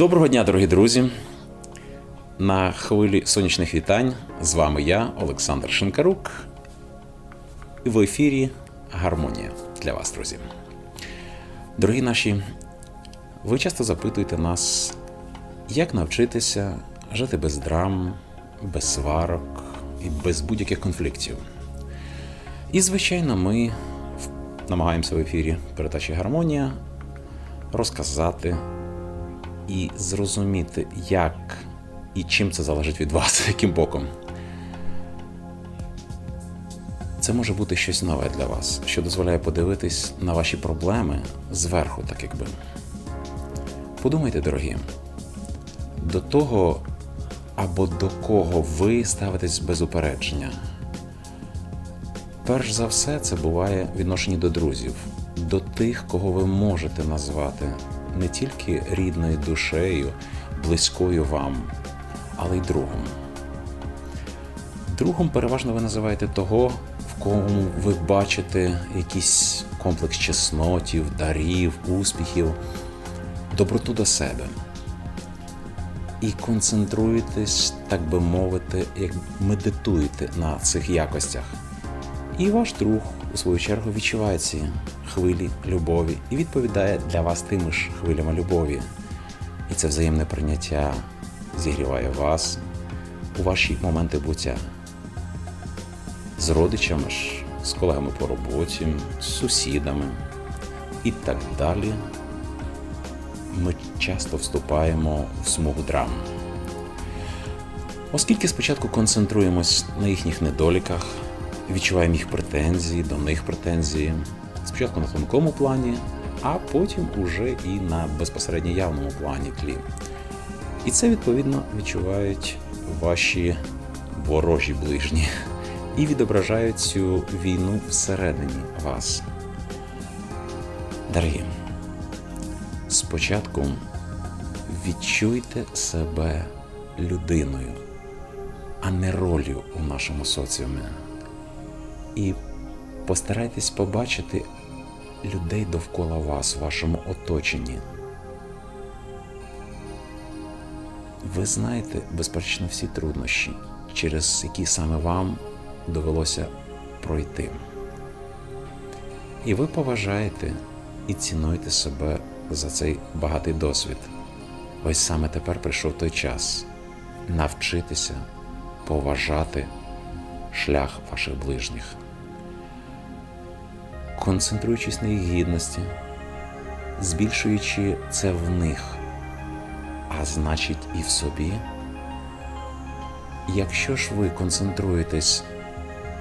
Доброго дня, дорогі друзі! На хвилі сонячних вітань з вами я, Олександр Шинкарук. І в ефірі Гармонія для вас, друзі. Дорогі наші, ви часто запитуєте нас, як навчитися жити без драм, без сварок і без будь-яких конфліктів. І, звичайно, ми намагаємося в ефірі передачі Гармонія розказати і зрозуміти, як і чим це залежить від вас, яким боком. Це може бути щось нове для вас, що дозволяє подивитись на ваші проблеми зверху, так якби. Подумайте, дорогі, до того або до кого ви ставитесь без упередження. Перш за все, це буває в відношенні до друзів, до тих, кого ви можете назвати не тільки рідною душею, близькою вам, але й другом. Другом переважно ви називаєте того, в кому ви бачите якийсь комплекс чеснотів, дарів, успіхів, доброту до себе. І концентруєтесь, так би мовити, як медитуєте на цих якостях. І ваш друг, у свою чергу, відчуває ці хвилі любові і відповідає для вас тими ж хвилями любові. І це взаємне прийняття зігріває вас у ваші моменти буття. З родичами ж, з колегами по роботі, з сусідами і так далі. Ми часто вступаємо в смугу драм. Оскільки спочатку концентруємось на їхніх недоліках, відчуваємо їх претензії, до них претензії, спочатку на тонкому плані, а потім уже і на безпосередньо явному плані тлі. І це відповідно відчувають ваші ворожі ближні і відображають цю війну всередині вас. Дорогі, спочатку відчуйте себе людиною, а не ролью у нашому соціумі. І постарайтесь побачити людей довкола вас, в вашому оточенні. Ви знаєте, безперечно, всі труднощі, через які саме вам довелося пройти. І ви поважаєте і цінуєте себе за цей багатий досвід. Ось саме тепер прийшов той час навчитися поважати шлях ваших ближніх, концентруючись на їх гідності, збільшуючи це в них, а значить і в собі. Якщо ж ви концентруєтесь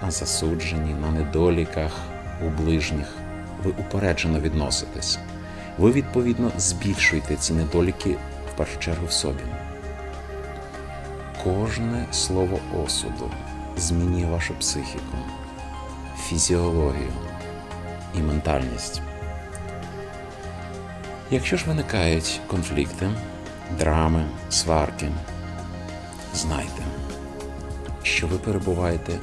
на засудженні, на недоліках у ближніх, ви упереджено відноситесь. Ви, відповідно, збільшуєте ці недоліки в першу чергу в собі. Кожне слово осуду змінює вашу психіку, фізіологію і ментальність. Якщо ж виникають конфлікти, драми, сварки, знайте, що ви перебуваєте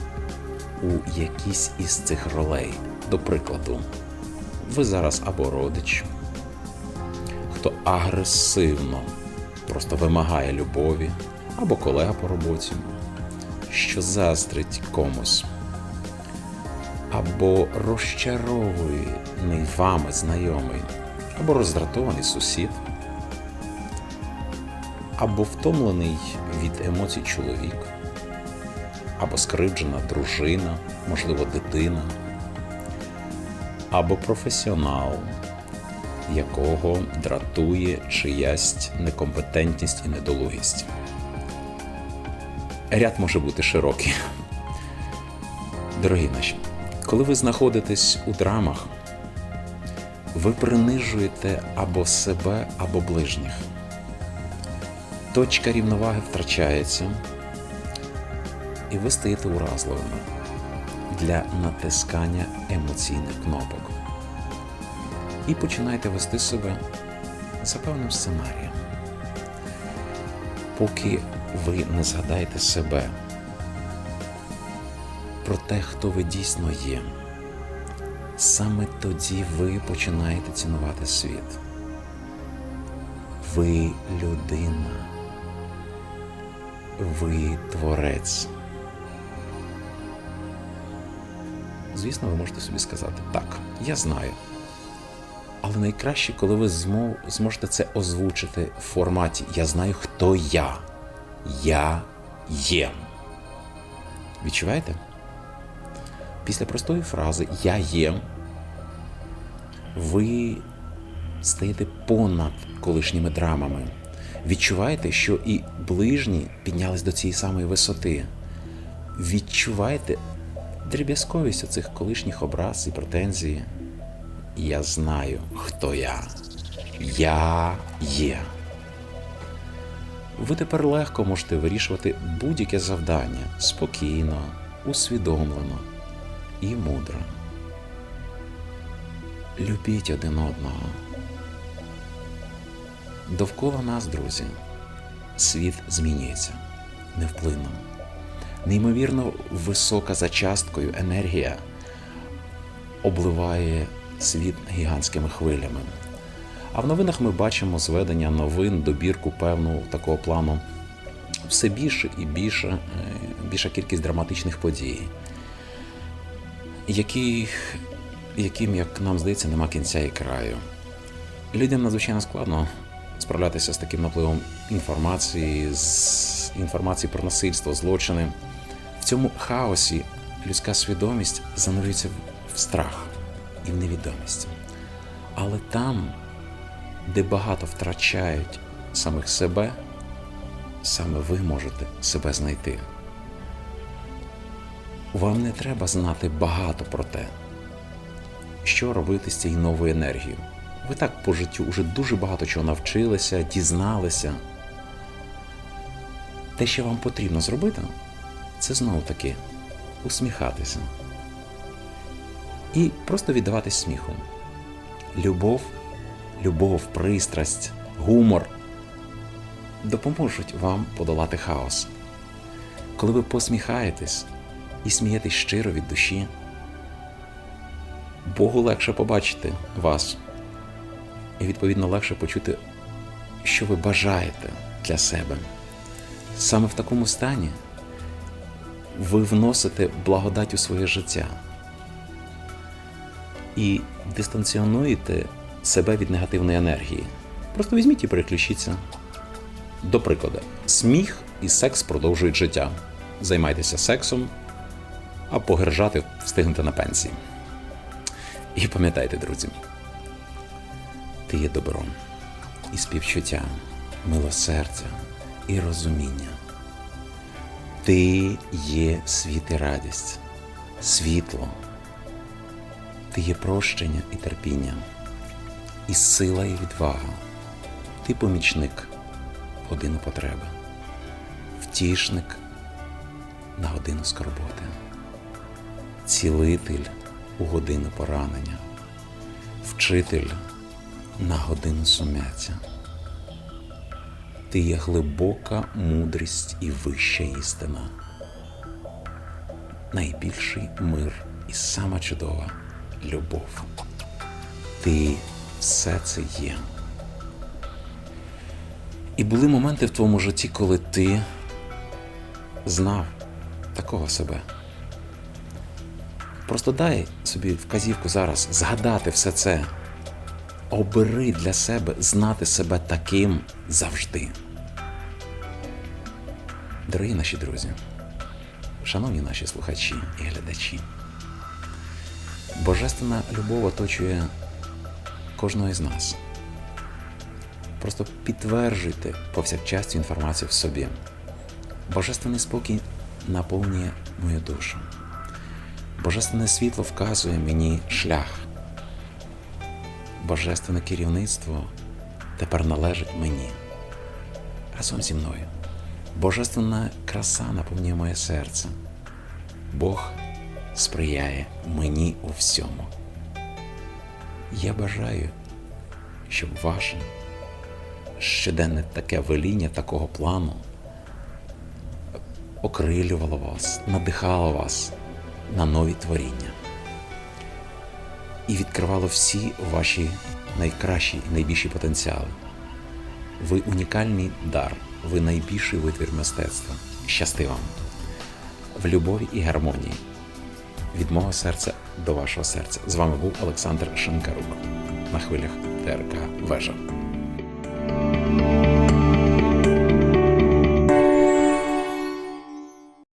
у якійсь із цих ролей. До прикладу, ви зараз або родич, хто агресивно просто вимагає любові, або колега по роботі, що заздрить комусь, або розчарований вами знайомий, або роздратований сусід, або втомлений від емоцій чоловік, або скривджена дружина, можливо, дитина, або професіонал, якого дратує чиясь некомпетентність і недолугість. Ряд може бути широкий. Дорогі наші, коли ви знаходитесь у драмах, ви принижуєте або себе, або ближніх. Точка рівноваги втрачається, і ви стаєте уразливими для натискання емоційних кнопок. І починаєте вести себе за певним сценарієм. Поки ви не згадаєте себе про те, хто ви дійсно є, саме тоді ви починаєте цінувати світ. Ви людина. Ви творець. Звісно, ви можете собі сказати, так, я знаю. Але найкраще, коли ви зможете це озвучити в форматі Я знаю, хто я. Я є. Відчуваєте? Після простої фрази Я є. Ви стаєте понад колишніми драмами. Відчуваєте, що і ближні піднялись до цієї самої висоти. Відчуваєте дріб'язковість оцих колишніх образ і претензій. Я знаю, хто я. Я є. Ви тепер легко можете вирішувати будь-яке завдання спокійно, усвідомлено і мудро. Любіть один одного. Довкола нас, друзі, світ змінюється невплинно. Неймовірно висока за часткою енергія обливає світ гігантськими хвилями. А в новинах ми бачимо зведення новин, добірку певного такого плану. Все більше і більше, е, більша кількість драматичних подій, які, яким, як нам здається, нема кінця і краю. Людям надзвичайно складно справлятися з таким напливом інформації, з інформації про насильство, злочини. В цьому хаосі людська свідомість занурюється в страх і в невідомість. Але там, де багато втрачають самих себе, саме ви можете себе знайти. Вам не треба знати багато про те, що робити з цією новою енергією. Ви так по життю вже дуже багато чого навчилися, дізналися. Те, що вам потрібно зробити, це знову таки усміхатися і просто віддаватись сміху. Любов, любов, пристрасть, гумор допоможуть вам подолати хаос. Коли ви посміхаєтесь і смієтесь щиро від душі, Богу легше побачити вас і, відповідно, легше почути, що ви бажаєте для себе. Саме в такому стані ви вносите благодать у своє життя і дистанціонуєте себе від негативної енергії. Просто візьміть і переключіться. До прикладу, сміх і секс продовжують життя. Займайтеся сексом, а погержати встигнете на пенсії. І пам'ятайте, друзі, ти є добром і співчуття, милосердя і розуміння. Ти є світ і радість, світло. Ти є прощення і терпіння, і сила і відвага. Ти помічник в годину потреби, втішник на годину скорботи, цілитель у годину поранення, вчитель на годину сум'яття. Ти є глибока мудрість і вища істина, найбільший мир і сама чудова любов. Ти все це є. І були моменти в твоєму житті, коли ти знав такого себе. Просто дай собі вказівку зараз згадати все це. Обери для себе знати себе таким завжди. Дорогі наші друзі, шановні наші слухачі і глядачі. Божественна любов оточує кожного із нас. Просто підтверджуйте повсякчас цю інформацію в собі. Божественний спокій наповнює мою душу. Божественне світло вказує мені шлях. Божественне керівництво тепер належить мені разом зі мною. Божественна краса наповнює моє серце. Бог сприяє мені у всьому. Я бажаю, щоб ваше щоденне таке веління такого плану окрилювало вас, надихало вас на нові творіння і відкривало всі ваші найкращі і найбільші потенціали. Ви унікальний дар, ви найбільший витвір мистецтва. Щасти вам! В любові і гармонії. Від мого серця до вашого серця. З вами був Олександр Шинкарук на хвилях ТРК Вежа.